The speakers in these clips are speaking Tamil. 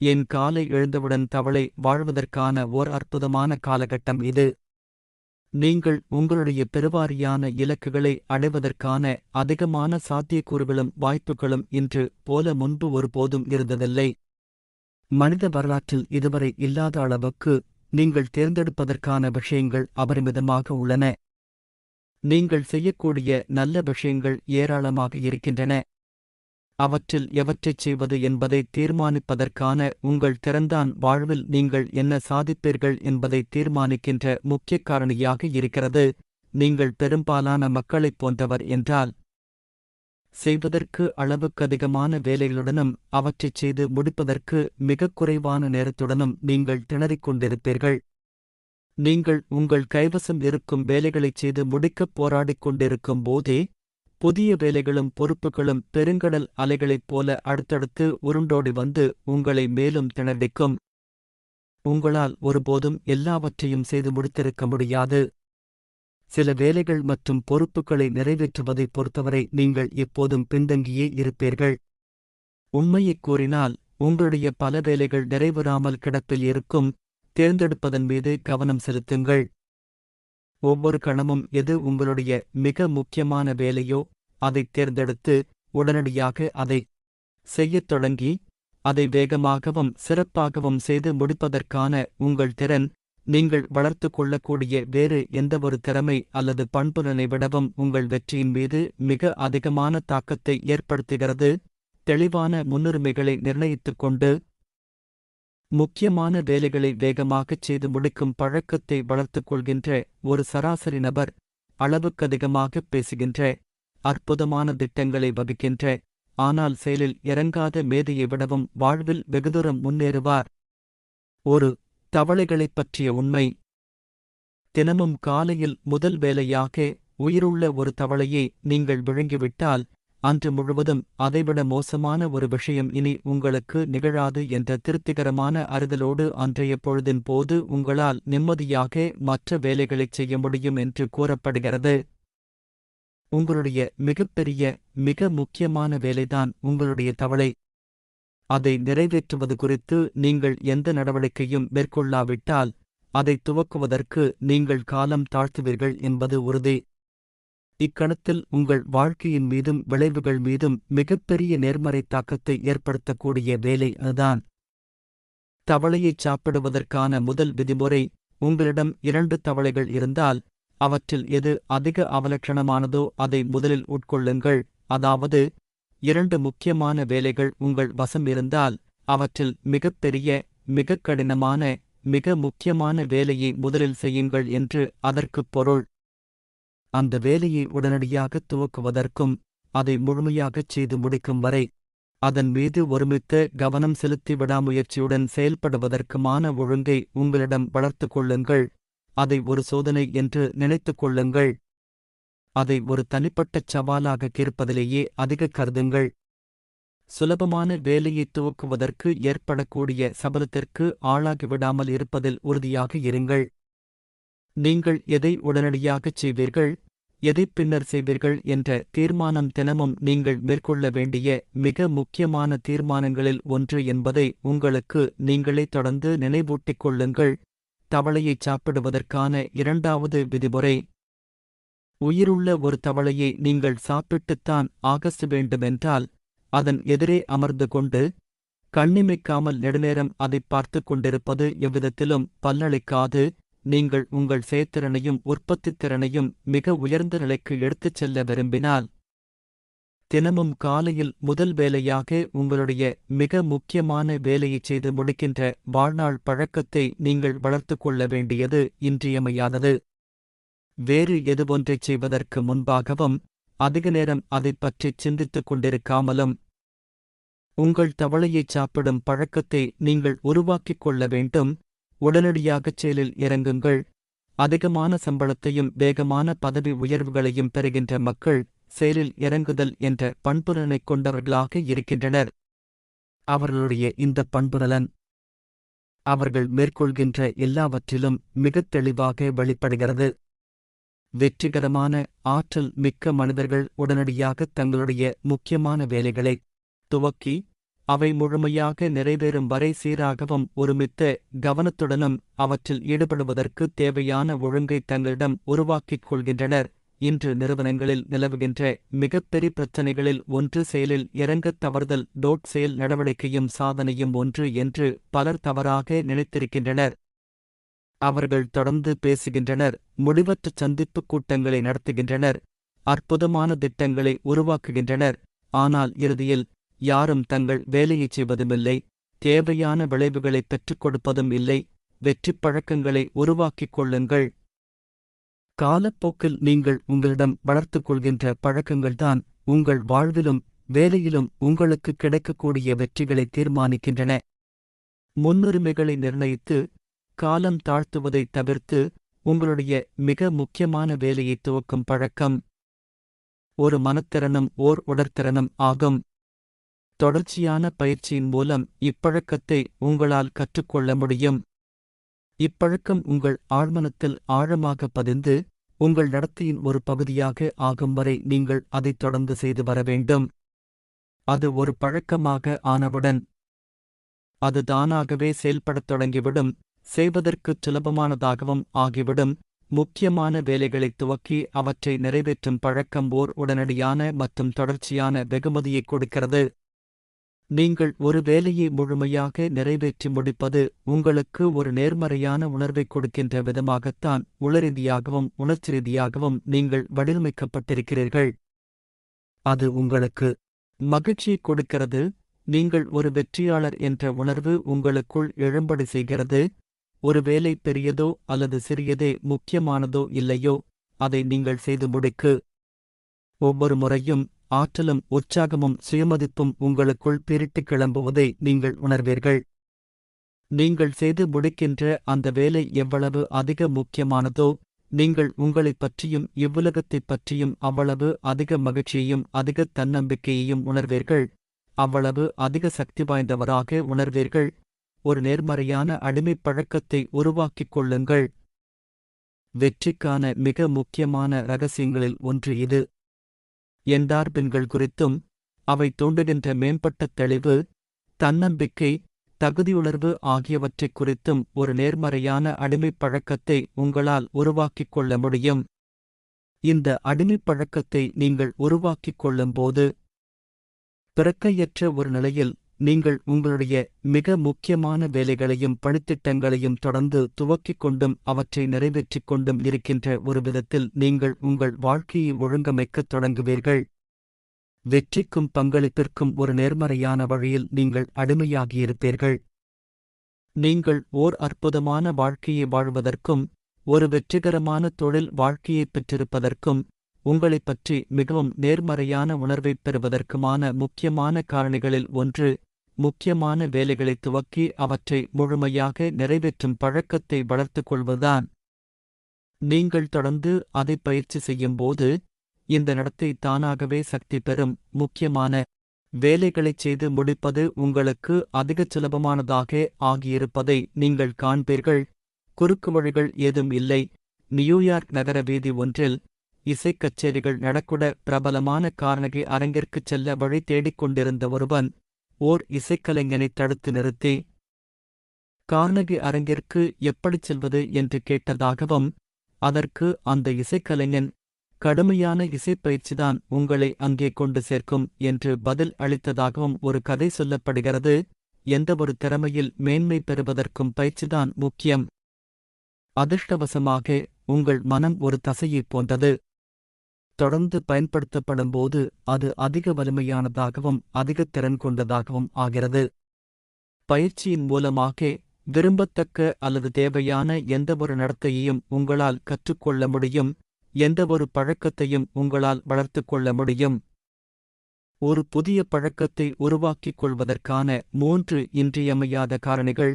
என் காலை எழுந்தவுடன் தவளை வாழ்வதற்கான ஓர் அற்புதமான காலகட்டம் இது. நீங்கள் உங்களுடைய பெருவாரியான இலக்குகளை அடைவதற்கான அதிகமான சாத்தியக்கூறுகளும் வாய்ப்புகளும் இன்று போல முன்பு ஒருபோதும் இருந்ததில்லை. மனித வரலாற்றில் இதுவரை இல்லாத அளவுக்கு நீங்கள் தேர்ந்தெடுப்பதற்கான விஷயங்கள் அபரிமிதமாக உள்ளன. நீங்கள் செய்யக்கூடிய நல்ல விஷயங்கள் ஏராளமாக இருக்கின்றன. அவற்றில் எவற்றைச் செய்வது என்பதை தீர்மானிப்பதற்கான உங்கள் திறன்தான் வாழ்வில் நீங்கள் என்ன சாதிப்பீர்கள் என்பதை தீர்மானிக்கின்ற முக்கிய காரணியாக இருக்கிறது. நீங்கள் பெரும்பாலான மக்களைப் போன்றவர் என்றால் செய்வதற்கு அளவுக்கதிகமான வேலைகளுடனும் அவற்றைச் செய்து முடிப்பதற்கு மிகக் குறைவான நேரத்துடனும் நீங்கள் திணறிக் கொண்டிருப்பீர்கள். நீங்கள் உங்கள் கைவசம் இருக்கும் வேலைகளைச் செய்து முடிக்கப் போராடிக் கொண்டிருக்கும் போதே புதிய வேலைகளும் பொறுப்புகளும் பெருங்கடல் அலைகளைப் போல அடுத்தடுத்து உருண்டோடி வந்து உங்களை மேலும் திணறடிக்கும் உங்களால் ஒருபோதும் எல்லாவற்றையும் செய்து முடித்திருக்க முடியாது. சில வேலைகள் மற்றும் பொறுப்புகளை நிறைவேற்றுவதைப் பொறுத்தவரை நீங்கள் எப்போதும் பின்தங்கியே இருப்பீர்கள். உண்மையைக் கூறினால் உங்களுடைய பல வேலைகள் நிறைவேறாமல் கிடப்பில் இருக்கும். தேர்ந்தெடுப்பதன் மீது கவனம் செலுத்துங்கள். ஒவ்வொரு கணமும் எது உங்களுடைய மிக முக்கியமான வேலையோ அதைத் தேர்ந்தெடுத்து உடனடியாக அதை செய்யத் தொடங்கி அதை வேகமாகவும் சிறப்பாகவும் செய்து முடிப்பதற்கான உங்கள் திறன் நீங்கள் வளர்த்து கொள்ளக்கூடிய வேறு எந்தவொரு திறமை அல்லது பண்புலனை விடவும் உங்கள் வெற்றியின் மீது மிக அதிகமான தாக்கத்தை ஏற்படுத்துகிறது. தெளிவான முன்னுரிமைகளை நிர்ணயித்துக் கொண்டு முக்கியமான வேலைகளை வேகமாகச் செய்து முடிக்கும் பழக்கத்தை வளர்த்துக் கொள்கின்ற ஒரு சராசரி நபர் அளவுக்கதிகமாகப் பேசுகின்ற அற்புதமான திட்டங்களை வகுக்கின்ற ஆனால் செயலில் இறங்காத மேதையை விடவும் வாழ்வில் வெகுதூரம் முன்னேறுவார். ஒரு தவளைகளைப் பற்றிய உண்மை. தினமும் காலையில் முதல் வேலையாக உயிருள்ள ஒரு தவளையை நீங்கள் விழுங்கிவிட்டால் அன்று முழுவதும் அதைவிட மோசமான ஒரு விஷயம் இனி உங்களுக்கு நிகழாது என்ற திருப்திகரமான அறிதலோடு அன்றைய பொழுதின் போது உங்களால் நிம்மதியாக மற்ற வேலைகளைச் செய்ய முடியும் என்று கூறப்படுகிறது. உங்களுடைய மிகப்பெரிய மிக முக்கியமான வேலைதான் உங்களுடைய தவளை. அதை நிறைவேற்றுவது குறித்து நீங்கள் எந்த நடவடிக்கையும் மேற்கொள்ளாவிட்டால் அதை துவக்குவதற்கு நீங்கள் காலம் தாழ்த்துவீர்கள் என்பது உறுதி. இக்கணத்தில் உங்கள் வாழ்க்கையின் மீதும் விளைவுகள் மீதும் மிகப்பெரிய நேர்மறை தாக்கத்தை ஏற்படுத்தக்கூடிய வேலை அதுதான். தவளையைச் சாப்பிடுவதற்கான முதல் விதிமுறை உங்களிடம் இரண்டு தவளைகள் இருந்தால் அவற்றில் எது அதிக அவலட்சணமானதோ அதை முதலில் உட்கொள்ளுங்கள். அதாவது இரண்டு முக்கியமான வேலைகள் உங்கள் வசம் இருந்தால் அவற்றில் மிகப்பெரிய மிகக் கடினமான மிக முக்கியமான வேலையை முதலில் செய்யுங்கள் என்று அதற்குப் பொருள். அந்த வேலையை உடனடியாக துவக்குவதற்கும் அதை முழுமையாகச் செய்து முடிக்கும் வரை அதன் மீது ஒருமித்த கவனம் செலுத்தி விடாமுயற்சியுடன் செயல்படுவதற்குமான ஒழுங்கை உங்களிடம் வளர்த்துக் கொள்ளுங்கள். அதை ஒரு சோதனை என்று நினைத்துக் கொள்ளுங்கள். அதை ஒரு தனிப்பட்ட சவாலாக கேட்பதிலேயே அதிக கருதுங்கள். சுலபமான வேலையை துவக்குவதற்கு ஏற்படக்கூடிய சபலத்திற்கு ஆளாகிவிடாமல் இருப்பதில் உறுதியாக இருங்கள். நீங்கள் எதை உடனடியாகச் செய்வீர்கள்? எதை பின்னர் செய்வீர்கள் என்ற தீர்மானம் தினமும் நீங்கள் மேற்கொள்ள வேண்டிய மிக முக்கியமான தீர்மானங்களில் ஒன்று என்பதை உங்களுக்கு நீங்களே தொடர்ந்து நினைவூட்டிக் கொள்ளுங்கள். தவளையைச் சாப்பிடுவதற்கான இரண்டாவது விதிமுறை. உயிருள்ள ஒரு தவளையை நீங்கள் சாப்பிட்டுத்தான் ஆகஸ்ட் வேண்டுமென்றால் அதன் எதிரே அமர்ந்து கொண்டு கண்ணிமைக்காமல் நெடுநேரம் அதைப் பார்த்துக் கொண்டிருப்பது எவ்விதத்திலும் பல்லளிக்காது. நீங்கள் உங்கள் செயற்திறனையும் உற்பத்தித் திறனையும் மிக உயர்ந்த நிலைக்கு எடுத்துச் செல்ல விரும்பினால் தினமும் காலையில் முதல் வேலையாக உங்களுடைய மிக முக்கியமான வேலையைச் செய்து முடிக்கின்ற வாழ்நாள் பழக்கத்தை நீங்கள் வளர்த்துக்கொள்ள வேண்டியது இன்றியமையாதது. வேறு எதுவொன்றைச் செய்வதற்கு முன்பாகவும் அதிக நேரம் அதைப் பற்றிச் சிந்தித்துக் கொண்டிருக்காமலும் உங்கள் தவளையைச் சாப்பிடும் பழக்கத்தை நீங்கள் உருவாக்கிக் கொள்ள வேண்டும். உடனடியாகச் செயலில் இறங்குங்கள். அதிகமான சம்பளத்தையும் வேகமான பதவி உயர்வுகளையும் பெறுகின்ற மக்கள் செயலில் இறங்குதல் என்ற பண்புலனைக் கொண்டவர்களாக இருக்கின்றனர். அவர்களுடைய இந்த பண்புநலன் அவர்கள் மேற்கொள்கின்ற எல்லாவற்றிலும் மிகத் தெளிவாக வெளிப்படுகிறது. வெற்றிகரமான ஆற்றல் மிக்க மனிதர்கள் உடனடியாக தங்களுடைய முக்கியமான வேலைகளை துவக்கி அவை முழுமையாக நிறைவேறும் வரை சீராகவும் ஒருமித்த கவனத்துடனும் அவற்றில் ஈடுபடுவதற்கு தேவையான ஒழுங்கை தங்களிடம் உருவாக்கிக் கொள்கின்றனர். இன்று நிறுவனங்களில் நிலவுகின்ற மிகப்பெரிய பிரச்சினைகளில் ஒன்று செயலில் இறங்கத் தவறுதல் டோட் செயல் நடவடிக்கையும் சாதனையும் ஒன்று என்று பலர் தவறாக நினைத்திருக்கின்றனர். அவர்கள் தொடர்ந்து பேசுகின்றனர் முடிவற்ற சந்திப்புக் கூட்டங்களை நடத்துகின்றனர் அற்புதமான திட்டங்களை உருவாக்குகின்றனர். ஆனால் இறுதியில் யாரும் தங்கள் வேலையைச் செய்வதுமில்லை தேவையான விளைவுகளை பெற்றுக் கொடுப்பதும் இல்லை வெற்றிப் பழக்கங்களை உருவாக்கிக் கொள்ளுங்கள். காலப்போக்கில் நீங்கள் உங்களிடம் வளர்த்துக் கொள்கின்ற பழக்கங்கள்தான் உங்கள் வாழ்விலும் வேலையிலும் உங்களுக்கு கிடைக்கக்கூடிய வெற்றிகளை தீர்மானிக்கின்றன. முன்னுரிமைகளை நிர்ணயித்து காலம் தாழ்த்துவதை தவிர்த்து உங்களுடைய மிக முக்கியமான வேலையை துவக்கும் பழக்கம். ஒரு மனத்திறனும் ஓர் உடற்திறனும் ஆகும். தொடர்ச்சியான பயிற்சியின் மூலம் இப்பழக்கத்தை உங்களால் கற்றுக்கொள்ள முடியும். இப்பழக்கம் உங்கள் ஆழ்மனத்தில் ஆழமாக பதிந்து உங்கள் நடத்தையின் ஒரு பகுதியாக ஆகும் வரை நீங்கள் அதைத் தொடர்ந்து செய்து வர வேண்டும். அது ஒரு பழக்கமாக ஆனவுடன் அது தானாகவே செயல்படத் தொடங்கிவிடும். செய்வதற்குச் சுலபமானதாகவும் ஆகிவிடும். முக்கியமான வேலைகளை துவக்கி அவற்றை நிறைவேற்றும் பழக்கம் ஓர் உடனடியான மற்றும் தொடர்ச்சியான வெகுமதியைக் கொடுக்கிறது. நீங்கள் ஒரு வேலையை முழுமையாக நிறைவேற்றி முடிப்பது உங்களுக்கு ஒரு நேர்மறையான உணர்வைக் கொடுக்கின்ற விதமாகத்தான் உளரீதியாகவும் உணர்ச்சி ரீதியாகவும் நீங்கள் வடிவமைக்கப்பட்டிருக்கிறீர்கள். அது உங்களுக்கு மகிழ்ச்சியை கொடுக்கிறது. நீங்கள் ஒரு வெற்றியாளர் என்ற உணர்வு உங்களுக்குள் எழும்படி செய்கிறது. ஒரு வேலை பெரியதோ அல்லது சிறியதே முக்கியமானதோ இல்லையோ அதை நீங்கள் செய்து முடிக்கு. ஒவ்வொரு முறையும் ஆற்றலும் உற்சாகமும் சுயமதிப்பும் உங்களுக்குள் பிரிட்டுக் கிளம்புவதை நீங்கள் உணர்வீர்கள். நீங்கள் செய்து முடிக்கின்ற அந்த வேலை எவ்வளவு அதிக முக்கியமானதோ நீங்கள் உங்களைப் பற்றியும் இவ்வுலகத்தைப் பற்றியும் அவ்வளவு அதிக மகிழ்ச்சியையும் அதிக தன்னம்பிக்கையையும் உணர்வீர்கள். அவ்வளவு அதிக சக்தி வாய்ந்தவராக உணர்வீர்கள். ஒரு நேர்மறையான அடிமைப் பழக்கத்தை உருவாக்கிக் கொள்ளுங்கள். வெற்றிக்கான மிக முக்கியமான ரகசியங்களில் ஒன்று இது. என்டார்பின்கள் குறித்தும் அவை தூண்டுகின்ற மேம்பட்ட தெளிவு தன்னம்பிக்கை தகுதியுணர்வு ஆகியவற்றைக் குறித்தும் ஒரு நேர்மறையான அடிமைப் பழக்கத்தை உங்களால் உருவாக்கிக் கொள்ள முடியும். இந்த அடிமைப் பழக்கத்தை நீங்கள் உருவாக்கிக் கொள்ளும்போது பிறக்கையற்ற ஒரு நிலையில் நீங்கள் உங்களுடைய மிக முக்கியமான வேலைகளையும் பணித்திட்டங்களையும் தொடர்ந்து துவக்கிக் கொண்டும் அவற்றை நிறைவேற்றிக் கொண்டும் இருக்கின்ற ஒரு விதத்தில் நீங்கள் உங்கள் வாழ்க்கையை ஒழுங்கமைக்கத் தொடங்குவீர்கள். வெற்றிக்கும் பங்களிப்பிற்கும் ஒரு நேர்மறையான வழியில் நீங்கள் அடிமையாகியிருப்பீர்கள். நீங்கள் ஓர் அற்புதமான வாழ்க்கையை வாழ்வதற்கும் ஒரு வெற்றிகரமான தொழில் வாழ்க்கையைப் பெற்றிருப்பதற்கும் உங்களைப் பற்றி மிகவும் நேர்மறையான உணர்வைப் பெறுவதற்குமான முக்கியமான காரணிகளில் ஒன்று முக்கியமான வேலைகளை துவக்கி அவற்றை முழுமையாக நிறைவேற்றும் பழக்கத்தை வளர்த்துக் கொள்வதுதான். நீங்கள் தொடர்ந்து அதை பயிற்சி செய்யும்போது இந்த நடத்தை தானாகவே சக்தி பெறும். முக்கியமான வேலைகளைச் செய்து முடிப்பது உங்களுக்கு அதிகச் சுலபமானதாக ஆகியிருப்பதை நீங்கள் காண்பீர்கள். குறுக்கு வழிகள் ஏதும் இல்லை. நியூயார்க் நகர வீதி ஒன்றில் இசைக் கச்சேரிகள் நடக்கூட பிரபலமான காரணகி அரங்கிற்குச் செல்ல வழி தேடிக் கொண்டிருந்த ஒருவன் ஓர் இசைக்கலைஞனைத் தடுத்து நிறுத்தி. கார்னகி அரங்கிற்கு எப்படிச் செல்வது என்று கேட்டதாகவும் அதற்கு அந்த இசைக்கலைஞன் கடுமையான இசைப்பயிற்சிதான் உங்களை அங்கே கொண்டு சேர்க்கும் என்று பதில் அளித்ததாகவும் ஒரு கதை சொல்லப்படுகிறது. எந்தவொரு திறமையில் மேன்மை பெறுவதற்கும் பயிற்சிதான் முக்கியம். அதிர்ஷ்டவசமாக உங்கள் மனம் ஒரு தசையைப் போன்றது. தொடர்ந்து பயன்படுத்தப்படும்போது அது அதிக வலிமையானதாகவும் அதிக திறன் கொண்டதாகவும் ஆகிறது. பயிற்சியின் மூலமாக விரும்பத்தக்க அல்லது தேவையான எந்தவொரு நடத்தையையும் உங்களால் கற்றுக்கொள்ள முடியும். எந்தவொரு பழக்கத்தையும் உங்களால் வளர்த்து கொள்ள முடியும். ஒரு புதிய பழக்கத்தை உருவாக்கிக் கொள்வதற்கான மூன்று இன்றியமையாத காரணிகள்.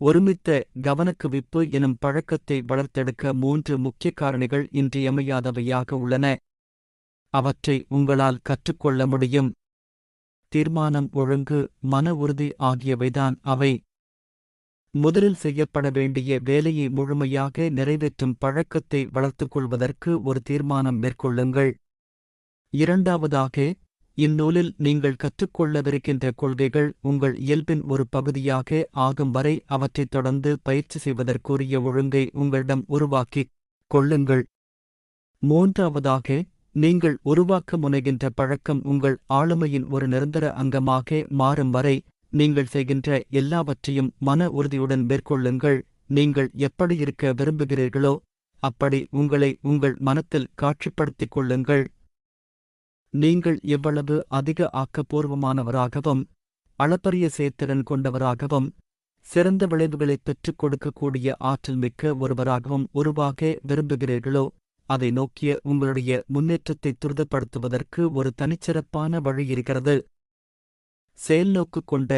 ஒருமித்த கவனக்குவிப்பு எனும் பழக்கத்தை வளர்த்தெடுக்க மூன்று முக்கிய காரணிகள் இன்றியமையாதவையாக உள்ளன. அவற்றை உங்களால் கற்றுக்கொள்ள முடியும். தீர்மானம் ஒழுங்கு மன உறுதி ஆகியவைதான் அவை. முதலில் செய்யப்பட வேண்டிய வேலையை முழுமையாக நிறைவேற்றும் பழக்கத்தை வளர்த்துக் கொள்வதற்கு ஒரு தீர்மானம் மேற்கொள்ளுங்கள். இரண்டாவதாக இந்நூலில் நீங்கள் கற்றுக்கொள்ளவிருக்கின்ற கொள்கைகள் உங்கள் இயல்பின் ஒரு பகுதியாக ஆகும் வரை அவற்றைத் தொடர்ந்து பயிற்சி செய்வதற்குரிய ஒழுங்கை உங்களிடம் உருவாக்கிக் கொள்ளுங்கள். மூன்றாவதாக நீங்கள் உருவாக்க முனைகின்ற பழக்கம் உங்கள் ஆளுமையின் ஒரு நிரந்தர அங்கமாக மாறும் வரை நீங்கள் செய்கின்ற எல்லாவற்றையும் மன உறுதியுடன் மேற்கொள்ளுங்கள். நீங்கள் எப்படி இருக்க விரும்புகிறீர்களோ அப்படி உங்களை உங்கள் மனத்தில் காட்சிப்படுத்திக் கொள்ளுங்கள். நீங்கள் எவ்வளவு அதிக ஆக்கப்பூர்வமானவராகவும் அளப்பரிய செயத்திறன் கொண்டவராகவும் சிறந்த விளைவுகளைப் பெற்றுக் கொடுக்கக்கூடிய ஆற்றல் மிக்க ஒருவராகவும் உருவாக விரும்புகிறீர்களோ அதை நோக்கிய உங்களுடைய முன்னேற்றத்தை துரிதப்படுத்துவதற்கு ஒரு தனிச்சிறப்பான வழி இருக்கிறது. செயல்நோக்கு கொண்ட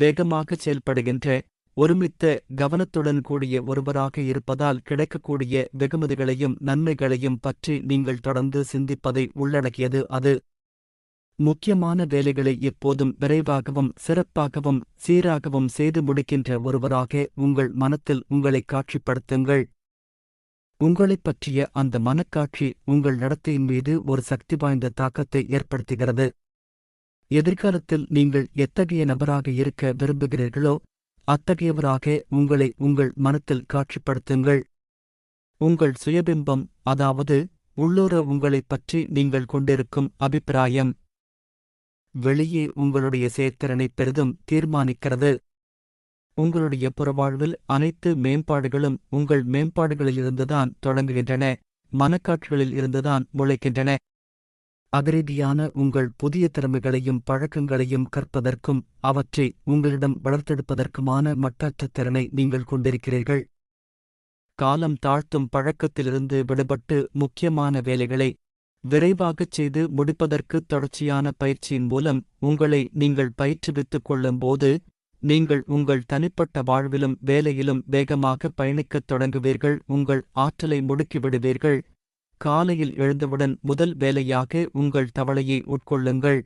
வேகமாக செயல்படுகின்ற ஒருமித்த கவனத்துடன் கூடிய ஒருவராக இருப்பதால் கிடைக்கக்கூடிய வெகுமதிகளையும் நன்மைகளையும் பற்றி நீங்கள் தொடர்ந்து சிந்திப்பதை உள்ளடக்கியது அது. முக்கியமான வேலைகளை எப்போதும் விரைவாகவும் சிறப்பாகவும் சீராகவும் செய்து முடிக்கின்ற ஒருவராக உங்கள் மனத்தில் உங்களை காட்சிப்படுத்துங்கள். உங்களைப் பற்றிய அந்த மனக்காட்சி உங்கள் நடத்தையின் மீது ஒரு சக்தி வாய்ந்த தாக்கத்தை ஏற்படுத்துகிறது. எதிர்காலத்தில் நீங்கள் எத்தகைய நபராக இருக்க விரும்புகிறீர்களோ அத்தகையவராக உங்களை உங்கள் மனத்தில் காட்சிப்படுத்துங்கள். உங்கள் சுயபிம்பம் அதாவது உள்ளூர உங்களைப் பற்றி நீங்கள் கொண்டிருக்கும் அபிப்பிராயம் வெளியே உங்களுடைய செயற்திறனை பெரிதும் தீர்மானிக்கிறது. உங்களுடைய புறவாழ்வில் அனைத்து மேம்பாடுகளும் உங்கள் மேம்பாடுகளிலிருந்துதான் தொடங்குகின்றன மனக்காட்சிகளில் இருந்துதான் முளைக்கின்றன. அதிரீதியான உங்கள் புதிய திறமைகளையும் பழக்கங்களையும் கற்பதற்கும் அவற்றை உங்களிடம் வளர்த்தெடுப்பதற்குமான மட்டற்ற திறனை நீங்கள் கொண்டிருக்கிறீர்கள். காலம் தாழ்த்தும் பழக்கத்திலிருந்து விடுபட்டு முக்கியமான வேலைகளை விரைவாகச் செய்து முடிப்பதற்கு தொடர்ச்சியான பயிற்சியின் மூலம் உங்களை நீங்கள் பயிற்றுவித்துக் கொள்ளும்போது நீங்கள் உங்கள் தனிப்பட்ட வாழ்விலும் வேலையிலும் வேகமாக பயணிக்கத் தொடங்குவீர்கள் உங்கள் ஆற்றலை முடுக்கிவிடுவீர்கள். காலையில் எழுந்தவுடன் முதல் வேலையாக உங்கள் தவளையை உட்கொள்ளுங்கள்.